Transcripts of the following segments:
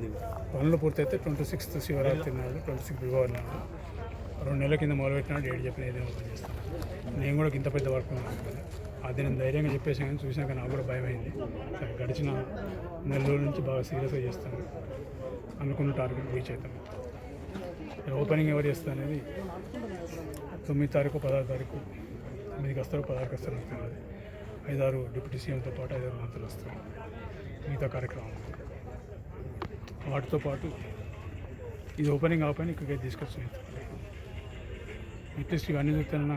అవుతుంది పనులు పూర్తయితే ట్వంటీ సిక్స్త్ శివరాత్రి నాడు ట్వంటీ సిక్స్త్ ఫిబ్రవరి నాడు. రెండు నెలల కింద మొదలుపెట్టినా డేట్ చెప్పిన ఏదైనా ఓపెన్ చేస్తాను. నేను కూడా ఇంత పెద్ద వర్క్ అది నేను ధైర్యంగా చెప్పేసాను కానీ చూసినాక నాకు కూడా భయం అయింది గడిచిన నెల రోజుల నుంచి బాగా సీరియస్గా చేస్తాను అనుకున్న టార్గెట్ రీచ్ అవుతాను. ఓపెనింగ్ ఎవరు చేస్తా అనేది తొమ్మిది తారీఖు పదహారు తారీఖు తొమ్మిదికి వస్తారు పదహారుకి వస్తారు వస్తున్నది ఐదారు డిప్యూటీ సీఎంతో పాటు ఐదారు మంత్రులు వస్తారు. మిగతా కార్యక్రమం వాటితో పాటు ఇది ఓపెనింగ్ ఆపని ఇక్కడికి తీసుకొచ్చి అట్లీస్ట్ ఇవన్నీ చూస్తున్నా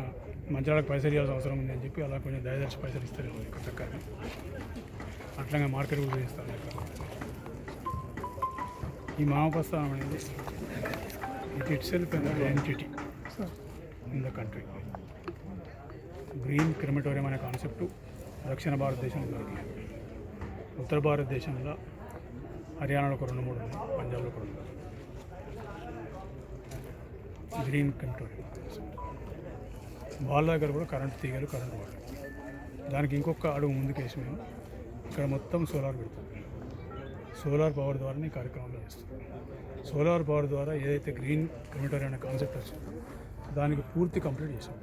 మంచాలకు పైసలు ఇవ్వాల్సిన అవసరం ఉంది అని చెప్పి అలా కొంచెం దయదర్శి పైసలు ఇస్తారు ఇక్కడ చక్కగా అట్లాగే మార్కెట్ కూడా చేస్తారు ఇక్కడ ఈ మామప్రస్థానం అనేది it itself entity in the country green crematorium అనే కాన్సెప్ట్ దక్షిణ భారతదేశంలో దొరికింది ఉత్తర భారతదేశంలో హర్యానాలో ఒక రెండు మూడు ఉన్నాయి పంజాబ్లో కూడా ఉన్నాయి గ్రీన్ కంట్రోల్. బాల్ దగ్గర కూడా కరెంట్ తీగలు కరెంట్ వాటర్. దానికి ఇంకొక అడుగు ముందుకు వేసి మేము ఇక్కడ మొత్తం సోలార్ పెడతాం. సోలార్ పవర్ ద్వారా ఈ కార్యక్రమాలు చేస్తాం. సోలార్ పవర్ ద్వారా ఏదైతే గ్రీన్ క్రిమటోరియం అనే కాన్సెప్ట్ వచ్చిందో దానికి పూర్తి కంప్లీట్ చేసాం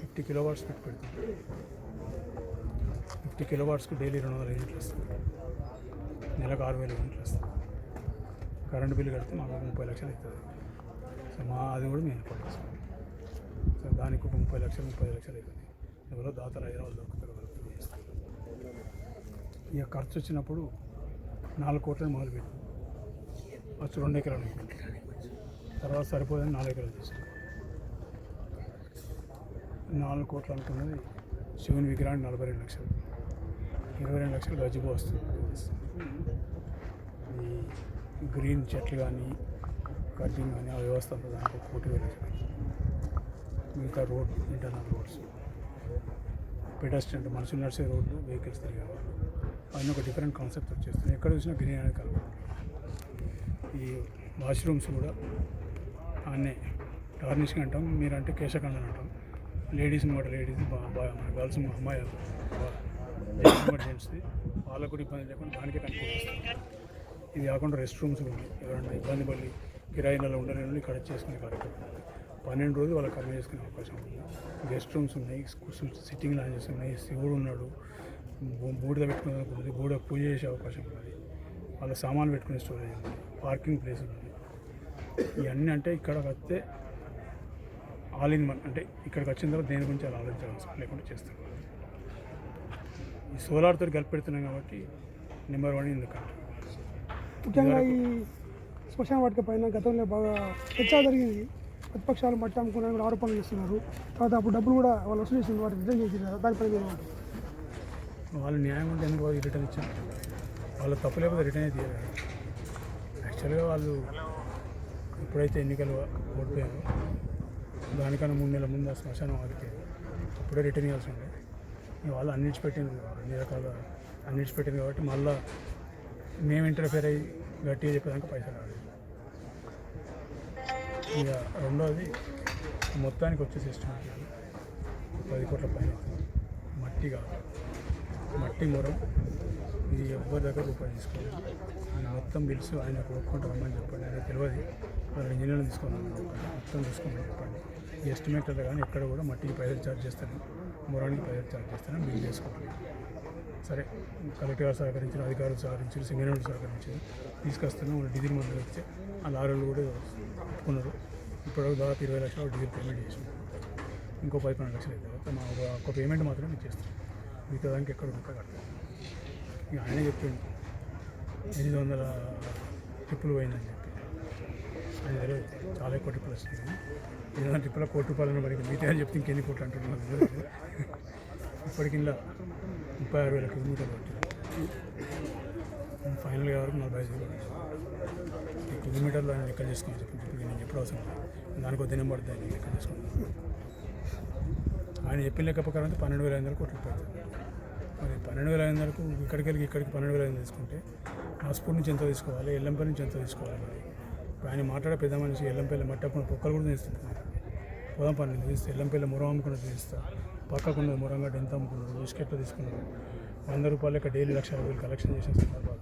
ఫిఫ్టీ కిలో వాట్స్ పెట్టి పెడతాం. ఫిఫ్టీ కిలో వాట్స్కి డైలీ రెండు వందల యూనిట్లు వస్తుంది. నెలకు ఆరు వేల యూనిట్లు వస్తుంది కరెంటు బిల్లు కడితే మాకు ముప్పై లక్షలు అవుతుంది. సో మా అది కూడా మేము పడేస్తాం సో దానికి ఒక ముప్పై లక్షలు ముప్పై లక్షలు అవుతుంది. ఎవరో దాతలు ఐదు దొరుకుతారు వాళ్ళకి ఇక ఖర్చు వచ్చినప్పుడు నాలుగు కోట్లను మొదలుపెట్టాం ఫస్ట్ రెండు ఎకరాలు తర్వాత సరిపోదని నాలుగు ఎకరాలు తీసుకున్నాం. నాలుగు కోట్లు అనుకున్నది శివుని విగ్రహానికి నలభై రెండు లక్షలు. ఇరవై రెండు లక్షలు గజిబో వస్తుంది. గ్రీన్ చెట్లు కానీ కటింగ్ కానీ ఆ వ్యవస్థ దానికి కోటి వేల మిగతా రోడ్ ఇంటర్నల్ రోడ్స్. పెడస్ట్రియన్ మనుషులు నడిచే రోడ్లు వెహికల్స్ తిరిగే రోడ్లు. అవన్నీ ఒక డిఫరెంట్ కాన్సెప్ట్ వచ్చేస్తుంది ఎక్కడ చూసినా గ్రీన్ అనేది కలపడం ఈ వాష్రూమ్స్ కూడా అన్నీ. టార్నిషింగ్ అంటాం మీరంటే కేశఖండం అంటాం. లేడీస్ని మాట లేడీస్ గర్ల్స్ అమ్మాయి జెంట్స్ది వాళ్ళకు కూడా ఇబ్బంది లేకుండా దానికే కనిపిస్తుంది ఇది కాకుండా రెస్ట్ రూమ్స్ కూడా ఉన్నాయి ఎవరైనా ఇబ్బంది పడి కిరాయిలలో ఉండలేని ఇక్కడ చేసుకునే కార్యక్రమం. పన్నెండు రోజులు వాళ్ళకి కర్మ చేసుకునే అవకాశం ఉంది. గెస్ట్ రూమ్స్ ఉన్నాయి సిట్టింగ్ లాంజెస్ ఉన్నాయి శివుడు ఉన్నాడు బూడిద పెట్టుకునే ఉంది బూడిద పూజ చేసే అవకాశం ఉంది వాళ్ళ సామాన్లు పెట్టుకునే స్టోరేజ్ ఉంది పార్కింగ్ ప్లేస్ ఉంది. ఇవన్నీ అంటే ఇక్కడ వస్తే ఆల్ ఇన్ వన్ అంటే ఇక్కడికి వచ్చిన తర్వాత దేని గురించి అలా ఆలోచించాల్సిన లేకుండా చేస్తాం ఈ సోలార్తో కలిపి పెడుతున్నాం కాబట్టి number one in the country. ముఖ్యంగా ఈ శ్మశాన వాటిక పైన గతంలో బాగా చర్చ జరిగింది. ప్రతిపక్షాలు మట్టి అమ్ముకున్నారని కూడా ఆరోపణలు చేస్తున్నారు. తర్వాత అప్పుడు డబ్బులు కూడా వాళ్ళు వసూలు చేసింది వాటిని రిటర్న్ చేసింది కదా దానిపై? వాళ్ళు న్యాయం ఉంటే ఎందుకు వాళ్ళు రిటర్న్ ఇచ్చారు? వాళ్ళ తప్పు లేకపోతే రిటర్న్ అయితే యాక్చువల్గా వాళ్ళు ఎప్పుడైతే ఎన్నికలు ఓడిపోయారో. దానికన్నా మూడు నెలల ముందు ఆ శ్మశానం ఆగిపోయారు అప్పుడే రిటర్న్ ఇవ్వాల్సి ఉండే. వాళ్ళు అన్నిచ్చిపెట్టింది అన్ని రకాల అన్నిటి పెట్టింది కాబట్టి మళ్ళీ మేము ఇంటర్ఫేర్ అయ్యి గట్టిగా చెప్పేదాకా పైసలు రాలేదు. ఇక రెండోది మొత్తానికి వచ్చే సిస్టమ్ పది కోట్ల పైన మట్టి కాదు. మట్టి మొరం. ఇది ఎవరి దగ్గర రూపాయలు తీసుకోలేదు. ఆయన మొత్తం బిల్స్ ఆయన కొనుక్కుంటూ రమ్మని చెప్పండి. ఆయన తెలియదు. వాళ్ళ ఇంజనీర్ని తీసుకున్నాను మొత్తం తీసుకోమని చెప్పండి. ఈ ఎస్టిమేటర్ కానీ ఎక్కడ కూడా మట్టికి పైసలు ఛార్జ్ చేస్తాను మొరానికి పైసలు ఛార్జ్ మేము బిల్ సరే కలెక్టర్ గారు సహకరించిన అధికారులు సహకరించారు సింగరేణులు సహకరించారు. తీసుకొస్తున్నాం వాళ్ళు డీజిల్ మందులు వచ్చి ఆ లారీలు కూడా ఒప్పుకున్నారు. ఇప్పటివరకు దాదాపు ఇరవై లక్షలు డీజిల్ పేమెంట్ చేసాం ఇంకో పది పన్నెండు లక్షలు అయితే తర్వాత మా ఒక- పేమెంట్ మాత్రం నేను చేస్తాను మిగతా దానికి ఎక్కడ ఉంటా కడతాను ఇక ఆయనే చెప్పిండు ఎనిమిది వందల ట్రిప్పులు పోయిందని కోటి ఎక్కువ ట్రిప్పులు వస్తుంది ఎనిమిది వందల కోటి రూపాయలు మరి మిగతా చెప్తే ఇంకెన్ని కోట్లు అంటున్నారు ఇప్పటికి ఇలా ముప్పై ఆరు వేల కిలోమీటర్లు పట్టింది. ఫైనల్గా వరకు నలభై ఐదు ఈ కిలోమీటర్లు ఆయన లెక్క చేసుకుని చెప్పింది ఇప్పుడు నేను ఎప్పుడు అవసరం దానికి ఒక దినం పడుతుంది ఆయన లెక్క చేసుకున్నాను ఆయన చెప్పిన లెక్క ప్రకారం అయితే పన్నెండు వేల ఐదు వందల కోట్లు రూపాయలు మరి పన్నెండు వేల ఐదు వందలకు ఇక్కడికి వెళ్ళి ఇక్కడికి పన్నెండు వేల ఐదు తీసుకుంటే నాస్పూర్ నుంచి ఎంత తీసుకోవాలి? ఎల్లంపల్లి నుంచి ఎంత తీసుకోవాలి మరి? ఆయన మాట్లాడే పెద్ద మనిషి ఎల్లంపల్లి మట్టకుండా పొక్కలు కూడా తీస్తున్నారు. పొలం పని తీస్తే ఎల్లంపల్లి మురం అమ్ముకున్నది తీస్తా. పక్కకుండా మురంగడ్డ ఎంత అమ్ముకున్నారు? బిస్కెట్లు తీసుకున్నారు. వంద రూపాయలు లెక్క డైలీ లక్ష రూపాయలు కలెక్షన్ చేసిన సందర్భాలు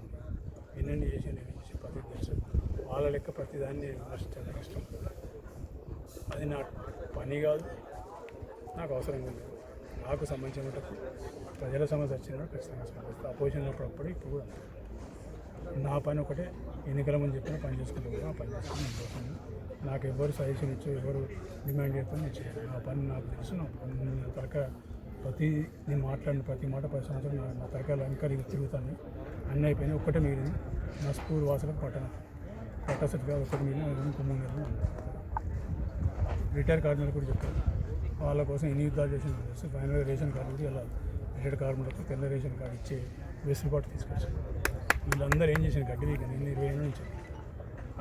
ఎన్నెన్ని చేసి చేసి ప్రతి తెలుసు వాళ్ళ లెక్క ప్రతిదాన్ని నేను కష్టం. అది నా పని కాదు. నాకు అవసరం లేదు. నాకు సంబంధించిన మటుకు ప్రజల సమస్య వచ్చినప్పుడు ఖచ్చితంగా స్పందిస్తాను అపోజిషన్ ఉన్నప్పుడు ఇప్పుడు కూడా నా పని ఒకటే. ఎన్నికల ముందు చెప్పిన పని చేసుకుంటూ కూడా ఆ పని చేసుకుని నాకు ఎవరు సజెషన్ ఇచ్చు ఎవరు డిమాండ్ చేస్తాను నేను చేయాలి నా పని నాకు తెలుసు నా పని తరక ప్రతి నేను మాట్లాడిన ప్రతి మాట పది సంవత్సరాలు నా- నా తరకాలు వెనకాల తిరుగుతాను. అన్నీ అయిపోయినాయి. ఒక్కటే మిగిలింది. నా స్కూల్ వాసులకు పట్టణ పట్ట సర్టిఫికేట్ ఒకటి మిగిలిన ఇంకో మూడు నెలలు రిటైర్ కార్మికులు కూడా చెప్పారు. వాళ్ళ కోసం ఎన్ని యుద్ధాలు చేసిన ఫైనల్ ఫైనల్గా రేషన్ కార్డు కూడా వెళ్ళాలి రిటైర్డ్ కార్మికులకు తెల్ల రేషన్ కార్డు ఇచ్చే వెసులుబాటు తీసుకొచ్చారు. వీళ్ళందరూ ఏం చేసిన గడ్డి వీక్ నేను ఇరవై ఏళ్ళ నుంచి.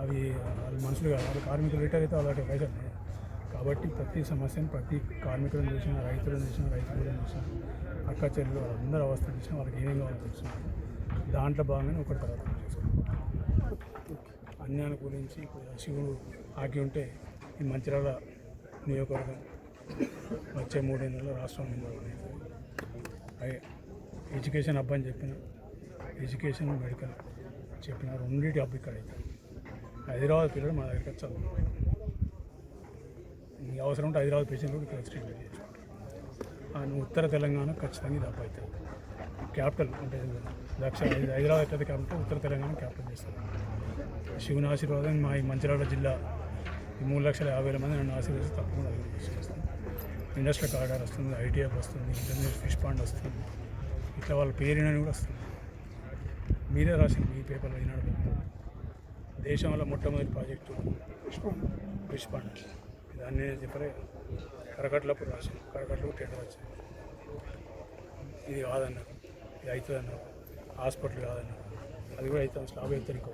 అవి వాళ్ళు మనుషులు కాదు. వాళ్ళు కార్మికులు రిటైర్ అయితే అలాంటి పైసలు ఉన్నాయి. కాబట్టి ప్రతి సమస్యను ప్రతి కార్మికులను చూసిన రైతులను చూసిన రైతులను చూసిన అక్క చెల్లెలు వాళ్ళందరూ అవస్థ చూసిన వాళ్ళకి ఏమేమి కావాలో తెలుసు దాంట్లో భాగంగానే ఒకటి తర్వాత చేసుకున్నాం అన్యాన్ని గురించి శివుడు ఆగి ఉంటే ఈ మంచిర్యాల నియోజకవర్గం వచ్చే మూడేళ్ళలో రాష్ట్రం ఎడ్యుకేషన్ అబ్బాయి చెప్పిన ఎడ్యుకేషన్ మెడికల్ చెప్పిన రెండింటి హబ్ ఇక్కడ అయితే. హైదరాబాద్ పిల్లలు మా దగ్గరికి వచ్చారు. నీకు అవసరం ఉంటే హైదరాబాద్ పేషెంట్ కూడా ఇక్కడ ట్రీట్మెంట్ చేసుకుంటారు ఉత్తర తెలంగాణ ఖచ్చితంగా ఇది అవుతుంది క్యాపిటల్ అంటే లక్ష హైదరాబాద్ ఎట్లయితే క్యాపిటల్ ఉత్తర తెలంగాణ క్యాపిటల్ చేస్తారు. శివుని ఆశీర్వాదం మా ఈ మంచిర్యాల జిల్లా ఈ మూడు లక్షల యాభై వేల మంది నన్ను ఆశీర్వదిస్తే తప్పకుండా అభివృద్ధి ఇండస్ట్రియల్ కారిడార్ వస్తుంది ఐటీఎఫ్ వస్తుంది ఇంటర్నేషనల్ ఫిష్ పాండ్ వస్తుంది. ఇట్లా వాళ్ళ పేరునని కూడా వస్తుంది. మీరే రాసింది మీ పేపర్లో ఈనాడు. దేశంలో మొట్టమొదటి ప్రాజెక్టు. ఫిష్ పాండ్ దాన్ని నేను చెప్పలే. కరకట్లప్పుడు రాశాను కరకట్లు టెండర్ వచ్చింది ఇది కాదన్నారు. ఇది అవుతుంది అన్నారు హాస్పిటల్ కాదన్నారు. అది కూడా అవుతుంది. స్లాబ్ అవుతుంది ఇంకో.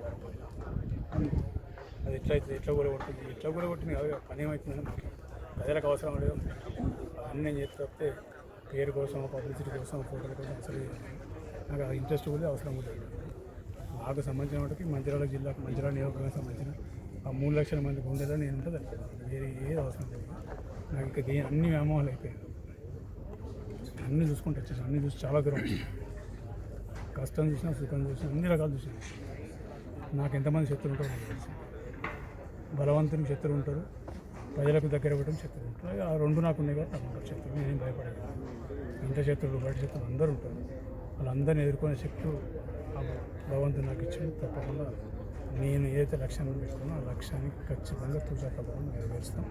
అది ఎట్లా అవుతుంది? ఎట్లా కూడా కొడుతుంది ఎట్లా కూడా కొట్టింది? కాదు పని ఏమవుతుందని ప్రజలకు అవసరం లేదు. అన్నీ నేను తప్పితే పేరు కోసం పబ్లిసిటీ కోసం ఫోటోల కోసం అసలు. నాకు ఇంట్రెస్ట్ కూడా అవసరం కూడా లేదు. నాకు సంబంధించిన వాటికి మంచిర్యాల జిల్లాకు మంచిర్యాల నియోజకవర్గానికి సంబంధించిన ఆ మూడు లక్షల మంది గుండెలో నేను ఉంటుంది వేరే ఏది అవసరం లేదు. నాకు ఇంకా దేని అన్ని వ్యామోహాలు అయిపోయాయి. అన్నీ చూసుకుంటూ వచ్చేసాను అన్నీ చూసి చాలా దూరం. కష్టం చూసినా సుఖం చూసినా అన్ని రకాలు చూసినా. నాకు ఎంతమంది శత్రులు ఉంటారో నాకు తెలుసు. బలవంతుని శత్రువు ఉంటారు. ప్రజలకు దగ్గర పెట్టడం శత్రువు ఉంటారు. ఆ రెండు నాకు ఉన్నాయి కాబట్టి నాకు ఉంటారు శత్రువు. నేనేం భయపడేది ఇంత శత్రువులు బయట శత్రువులు అందరూ ఉంటారు. వాళ్ళందరిని ఎదుర్కొనే శక్తులు భగవంతుడు నాకు ఇచ్చింది తప్పకుండా నేను ఏదైతే లక్ష్యాన్ని పెట్టుకున్నా ఆ లక్ష్యానికి ఖచ్చితంగా తూచా తప్పకుండా నెరవేరుస్తాం.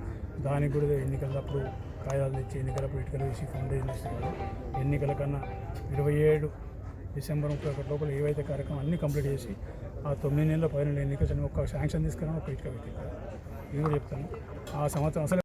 దానికి కూడా ఎన్నికలప్పుడు కాయాలు తెచ్చి ఎన్నికలప్పుడు ఇటుకలు వేసి ఫౌండేషన్ చేస్తున్నారు ఎన్నికల కన్నా ఇరవై ఏడు డిసెంబర్ ముప్పై ఒకటి లోపల ఏవైతే కార్యక్రమం అన్నీ కంప్లీట్ చేసి ఆ తొమ్మిది నెలల పదిహేను ఎన్నికలు ఒక శాంక్షన్ తీసుకురావడం ఒక ఇటుక పెట్టి ఇది కూడా చెప్తాను. ఆ సంవత్సరం అసలు